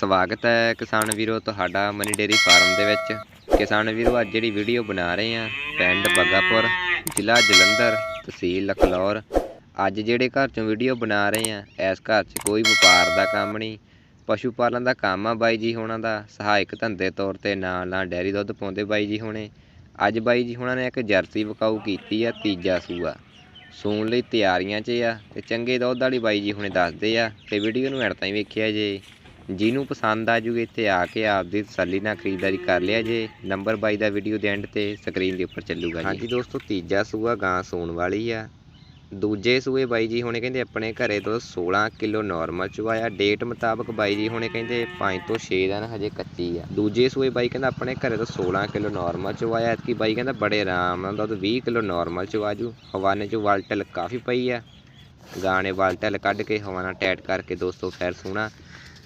ਸਵਾਗਤ ਹੈ ਕਿਸਾਨ ਵੀਰੋ, ਤੁਹਾਡਾ ਮਨੀ ਡੇਰੀ ਫਾਰਮ ਦੇ ਵਿੱਚ। ਕਿਸਾਨ ਵੀਰੋ, ਅੱਜ ਜਿਹੜੀ ਵੀਡੀਓ ਬਣਾ ਰਹੇ ਆ ਪਿੰਡ ਬੱਗਾਪੁਰ, ਜ਼ਿਲ੍ਹਾ ਜਲੰਧਰ, ਤਹਿਸੀਲ ਲਖਲੌਰ ਅੱਜ ਜਿਹੜੇ ਘਰ ਚੋਂ ਵੀਡੀਓ ਬਣਾ ਰਹੇ ਆ ਇਸ ਘਰ 'ਚ ਕੋਈ ਵਪਾਰ ਦਾ ਕੰਮ ਨਹੀਂ ਪਸ਼ੂ ਪਾਲਣ ਦਾ ਕੰਮ ਆ ਬਾਈ ਜੀ ਹੋਣਾ ਦਾ। ਸਹਾਇਕ ਧੰਦੇ ਤੌਰ ਤੇ ਨਾਲ ਨਾਲ ਡੈਰੀ ਦੁੱਧ ਪਾਉਂਦੇ ਬਾਈ ਜੀ ਹੋਣੇ। ਅੱਜ ਬਾਈ ਜੀ ਹੋਣਾ ਨੇ ਇੱਕ ਜਰਸੀ ਵਿਕਾਊ ਕੀਤੀ ਆ, ਤੀਜਾ ਸੂਆ। ਸੂਣ ਲਈ ਤਿਆਰੀਆਂ 'ਚ ਆ ਤੇ ਚੰਗੇ ਦੁੱਧ ਵਾਲੀ ਬਾਈ ਜੀ ਹੁਣੇ ਦੱਸਦੇ ਆ ਤੇ ਵੀਡੀਓ ਨੂੰ ਐਡ ਤਾਈਂ ਵੇਖਿਆ ਜੇ। ਜਿਹਨੂੰ ਪਸੰਦ ਆ ਜੂਗੇ ਇੱਥੇ ਆ ਕੇ ਆਪਦੀ ਤਸੱਲੀ ਨਾਲ ਖਰੀਦਦਾਰੀ ਕਰ ਲਿਆ ਜੇ। ਨੰਬਰ ਬਾਈ ਦਾ ਵੀਡੀਓ ਦੇ ਐਂਡ ਤੇ ਸਕਰੀਨ ਦੇ ਉੱਪਰ ਚੱਲੂਗਾ ਜੀ। ਹਾਂਜੀ ਦੋਸਤੋ, ਤੀਜਾ ਸੂਆ ਗਾਂ ਸੂਣ ਵਾਲੀ ਆ। ਦੂਜੇ ਸੂਏ ਬਾਈ ਜੀ ਹੁਣੇ ਕਹਿੰਦੇ ਆਪਣੇ ਘਰੇ ਤੋਂ 16 ਕਿਲੋ ਨਾਰਮਲ ਚੁਆਇਆ। ਡੇਟ ਮੁਤਾਬਕ ਬਾਈ ਜੀ ਹੁਣੇ ਕਹਿੰਦੇ 5 ਤੋਂ 6 ਦਿਨ ਹਜੇ ਕੱਚੀ ਆ। ਦੂਜੇ ਸੂਏ ਬਾਈ ਕਹਿੰਦਾ ਆਪਣੇ ਘਰੇ ਤੋਂ 16 ਕਿਲੋ ਨਾਰਮਲ ਚੁਆਇਆ। ਐਤਕੀ ਬਾਈ ਕਹਿੰਦਾ ਬੜੇ ਆਰਾਮ ਨਾਲ ਦੁੱਧ 20 ਕਿਲੋ ਨਾਰਮਲ ਚੁਆਜੂ ਹਵਾਨੇ ਚ ਵਲਟਲ ਕਾਫੀ ਪਈ ਆ। ਗਾਣੇ ਵਲਟਲ ਕੱਢ ਕੇ ਹਵਾਨਾ ਟੈਟ ਕਰਕੇ ਦੋਸਤੋ ਫੇਰ ਸੋਹਣਾ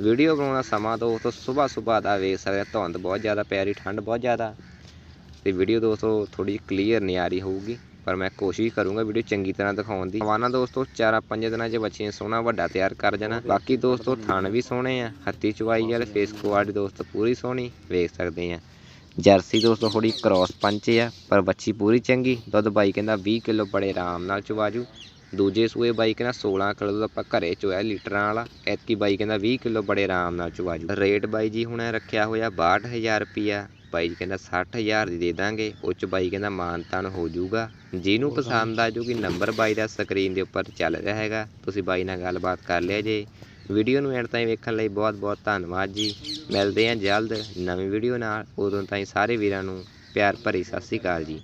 ਵੀਡੀਓ ਬਣਾਉਣਾ ਸਮਾਂ ਦੋਸਤੋ ਸਵੇਰ ਸਵੇਰ ਦਾ ਵੇਖ ਸਕਦੇ ਧੁੰਦ ਬਹੁਤ ਜ਼ਿਆਦਾ ਪੈ ਰਹੀ, ਠੰਡ ਬਹੁਤ ਜ਼ਿਆਦਾ। ਤੇ ਵੀਡੀਓ ਦੋਸਤੋ ਥੋੜੀ ਕਲੀਅਰ ਨਹੀਂ ਆ ਰਹੀ ਹੋਊਗੀ, ਪਰ ਮੈਂ ਕੋਸ਼ਿਸ਼ ਕਰੂੰਗਾ ਵੀਡੀਓ ਚੰਗੀ ਤਰ੍ਹਾਂ ਦਿਖਾਉਣ ਦੀ। ਹਵਾਨਾ ਦੋਸਤੋ ਚਾਰਾਂ ਪੰਜ ਦਿਨਾਂ 'ਚ ਬੱਚੇ ਸੋਹਣਾ ਵੱਡਾ ਤਿਆਰ ਕਰ ਜਾਣਾ। ਬਾਕੀ ਦੋਸਤੋ ਥਣ ਵੀ ਸੋਹਣੇ ਆ ਹੱਤੀ ਚਵਾਈ ਵਾਲੇ ਫੇਸ ਕੁਆਲਿਟੀ ਦੋਸਤੋ ਪੂਰੀ ਸੋਹਣੀ, ਵੇਖ ਸਕਦੇ ਆ। ਜਰਸੀ ਦੋਸਤੋ ਥੋੜੀ ਕ੍ਰਾਸ ਪੰਚ ਆ, ਪਰ ਬੱਚੀ ਪੂਰੀ ਚੰਗੀ, ਦੁੱਧ ਬਾਈ ਕਹਿੰਦਾ 20 ਕਿਲੋ ਬੜੇ ਆਰਾਮ ਨਾਲ ਚਵਾਜੂ। ਦੂਜੇ ਸੂਏ ਬਾਈ ਕਹਿੰਦਾ 16 ਕਿਲੋ ਦਾ ਆਪਾਂ ਘਰੇ ਚੋਇਆ ਲੀਟਰਾਂ ਵਾਲਾ। ਐਤਕੀ ਬਾਈ ਕਹਿੰਦਾ 20 ਕਿਲੋ ਬੜੇ ਆਰਾਮ ਨਾਲ ਚਵਾਜੂ ਰੇਟ ਬਾਈ ਜੀ ਹੁਣ ਰੱਖਿਆ ਹੋਇਆ 62000 ਰੁਪਿਆ ਬਾਈ ਜੀ ਕਹਿੰਦਾ 60000 ਦੀ ਦੇ ਦਾਂਗੇ। ਉਹ ਚ ਬਾਈ ਕਹਿੰਦਾ ਮਾਨਤਾਨ ਹੋ ਜਾਊਗਾ ਜਿਹਨੂੰ ਪਸੰਦ ਆ ਜੂਗੀ ਨੰਬਰ ਬਾਈ ਦਾ ਸਕਰੀਨ ਦੇ ਉੱਪਰ ਚੱਲ ਰਿਹਾ ਹੈਗਾ। ਤੁਸੀਂ ਬਾਈ ਨਾਲ ਗੱਲਬਾਤ ਕਰ ਲਿਆ ਜੇ। ਵੀਡੀਓ ਨੂੰ ਐਂਡ ਤਾਈਂ ਵੇਖਣ ਲਈ ਬਹੁਤ ਬਹੁਤ ਧੰਨਵਾਦ ਜੀ। ਮਿਲਦੇ ਹਾਂ ਜਲਦ ਨਵੀਂ ਵੀਡੀਓ ਨਾਲ। ਉਦੋਂ ਤਾਈਂ ਸਾਰੇ ਵੀਰਾਂ ਨੂੰ ਪਿਆਰ ਭਰੀ ਸਤਿ ਸ਼੍ਰੀ ਅਕਾਲ ਜੀ।